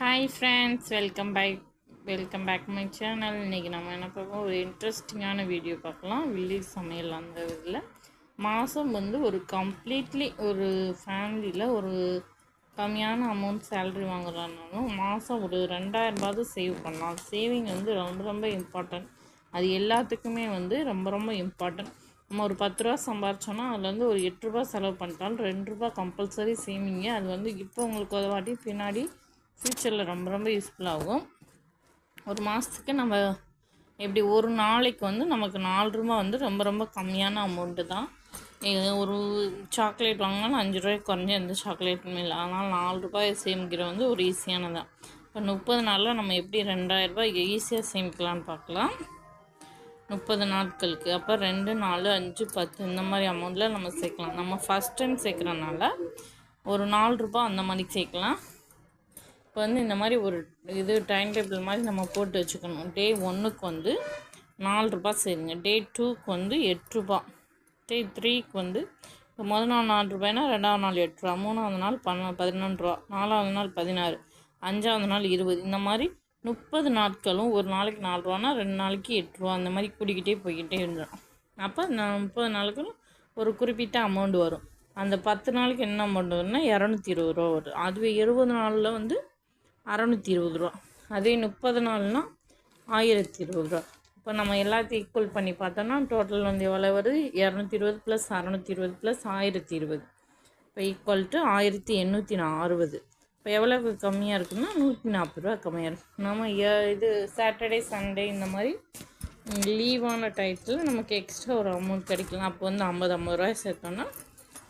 Hi friends welcome back welcome back my channel இன்றைக்கி நம்ம என்ன பார்ப்போம்? ஒரு இன்ட்ரெஸ்டிங்கான வீடியோ பார்க்கலாம். வில்லேஜ் சமையல் அந்த இதில். மாதம் வந்து ஒரு கம்ப்ளீட்லி ஒரு ஃபேமிலியில் ஒரு கம்மியான அமௌண்ட் சேலரி வாங்குறானாலும் மாதம் ஒரு ரெண்டாயிரரூபாவது சேவ் பண்ணலாம். சேவிங் வந்து ரொம்ப ரொம்ப இம்பார்ட்டன்ட் அது எல்லாத்துக்குமே வந்து ரொம்ப ரொம்ப இம்பார்ட்டன்ட் நம்ம ஒரு பத்து ரூபா சம்பாரிச்சோன்னா அதில் வந்து ஒரு எட்டு ரூபா செலவு பண்ணிட்டாலும் ரெண்டு ரூபா கம்பல்சரி சேவிங்க அது வந்து இப்போ உங்களுக்கு ஒரு வாட்டி பின்னாடி ஃப்யூச்சரில் ரொம்ப ரொம்ப யூஸ்ஃபுல்லாகும் ஒரு மாதத்துக்கு நம்ம எப்படி ஒரு நாளைக்கு வந்து நமக்கு நாலு ரூபா வந்து ரொம்ப ரொம்ப கம்மியான அமௌண்ட்டு தான். ஒரு சாக்லேட் வாங்கினாலும் அஞ்சு ரூபாய்க்கு குறைஞ்சி எந்த சாக்லேட்டுமே இல்லை. ஆனால் நாலு ரூபாய் சேமிக்கிற வந்து ஒரு ஈஸியானதான் இப்போ முப்பது நாளில் நம்ம எப்படி ரெண்டாயிரரூபா ஈஸியாக சேமிக்கலான்னு பார்க்கலாம். முப்பது நாட்களுக்கு அப்போ ரெண்டு நாலு அஞ்சு பத்து இந்த மாதிரி அமௌண்ட்டில் நம்ம சேர்க்கலாம். நம்ம ஃபஸ்ட் டைம் சேர்க்குறனால ஒரு நாலு ரூபா அந்த மாதிரி சேர்க்கலாம். இப்போ வந்து இந்த மாதிரி ஒரு இது டைம் டேபிள் மாதிரி நம்ம போட்டு வச்சுக்கணும். டே ஒன்றுக்கு வந்து நாலு ரூபா சேருங்க. டே டூக்கு வந்து எட்டுரூபா டே த்ரீக்கு வந்து இப்போ முதல் நாள் நாலு ரூபாய்னா ரெண்டாவது நாள் எட்டு ரூபா மூணாவது நாள் பன்ன பதினொன்று ரூபா நாலாவது நாள் பதினாறு. அஞ்சாவது நாள் இருபது. இந்த மாதிரி முப்பது நாட்களும் ஒரு நாளைக்கு நாலு ரூபானா ரெண்டு நாளைக்கு எட்டு ரூபா அந்த மாதிரி கூட்டிக்கிட்டே போய்கிட்டே இருந்துடும் அப்போ நான் முப்பது நாளுக்கும் ஒரு குறிப்பிட்ட அமௌண்ட் வரும். அந்த பத்து நாளைக்கு என்ன அமௌண்ட் வரும்னா இரநூத்தி இருபது ரூபா வரும். அதுவே இருபது நாளில் வந்து அறநூற்றி இருபது ரூபா. அதே முப்பது நாள்னால் ஆயிரத்தி இருபது ரூபா. இப்போ நம்ம எல்லாத்தையும் ஈக்குவல் பண்ணி பார்த்தோன்னா டோட்டல் வந்து எவ்வளோ வருது? இரநூத்தி இருபது ப்ளஸ் அறநூற்றி இருபது ப்ளஸ் ஆயிரத்தி இருபது. இப்போ ஈக்குவல் டு ஆயிரத்தி எண்ணூற்றி அறுபது. இப்போ எவ்வளோ கம்மியாக இருக்குன்னா நூற்றி நாற்பது ரூபா கம்மியாக இருக்கும் நம்ம இது சாட்டர்டே சண்டே இந்த மாதிரி லீவான டயத்தில் நமக்கு எக்ஸ்ட்ரா ஒரு அமௌண்ட் கிடைக்கலாம். அப்போ வந்து ஐம்பது ஐம்பது ரூபாய் சேர்த்தோன்னா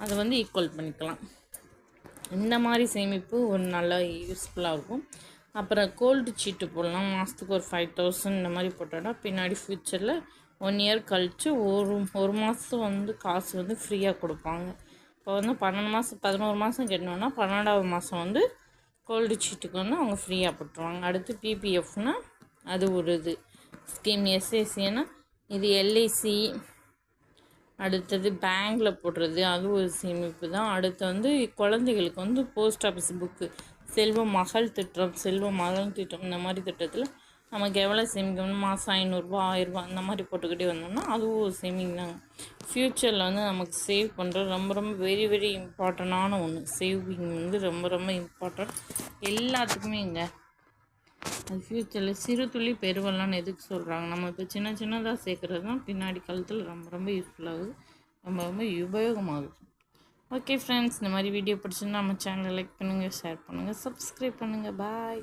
அதை வந்து ஈக்குவல் பண்ணிக்கலாம். இந்த மாதிரி சேமிப்பு ஒரு நல்ல யூஸ்ஃபுல்லாக இருக்கும். அப்புறம் கோல்டு சீட்டு போடலாம். மாதத்துக்கு ஒரு ஃபைவ் தௌசண்ட் இந்த மாதிரி போட்டோன்னா பின்னாடி ஃப்யூச்சரில் ஒன் இயர் கழித்து ஒரு ஒரு மாதம் வந்து காசு வந்து ஃப்ரீயாக கொடுப்பாங்க. இப்போ வந்து பன்னெண்டு மாதம் பதினோரு மாதம் கட்டினோன்னா பன்னெண்டாவது மாதம் வந்து கோல்டு சீட்டுக்கு வந்து அவங்க ஃப்ரீயாக போட்டுருவாங்க. அடுத்து பிபிஎஃப்னால் அது ஒரு இது. ஸ்கீம் எஸ்எஸ்சின்னா இது எல்ஐசி அடுத்தது பேங்கில் போடுறது அது ஒரு சேமிப்பு தான். அடுத்து வந்து குழந்தைகளுக்கு வந்து போஸ்ட் ஆஃபீஸ் புக்கு. செல்வ மகள் திட்டம் செல்வ மகள் திட்டம் இந்த மாதிரி திட்டத்தில் நமக்கு எவ்வளோ சேமிக்கணும் மாதம் ஐநூறுரூவா ஆயிரரூபா அந்த மாதிரி போட்டுக்கிட்டே வந்தோம்னா அதுவும் ஒரு சேமிங் தாங்க ஃப்யூச்சரில் வந்து நமக்கு சேவ் பண்ணுறது ரொம்ப ரொம்ப வெரி வெரி இம்பார்ட்டண்ட்டான ஒன்று சேவிங் வந்து ரொம்ப ரொம்ப இம்பார்ட்டன்ட் எல்லாத்துக்குமேங்க அது ஃப்யூச்சரில் சிறு துளி பெருவெல்லாம் எதுக்கு சொல்கிறாங்க நம்ம இப்போ சின்ன சின்னதாக சேர்க்குறது தான் பின்னாடி காலத்தில் ரொம்ப ரொம்ப யூஸ்ஃபுல்லாகுது ரொம்ப ரொம்ப உபயோகமாகுது. ஓகே ஃப்ரெண்ட்ஸ் இந்த மாதிரி வீடியோ பிடிச்சிருந்தா நம்ம சேனலை லைக் பண்ணுங்கள் ஷேர் பண்ணுங்கள் சப்ஸ்கிரைப் பண்ணுங்கள் பாய்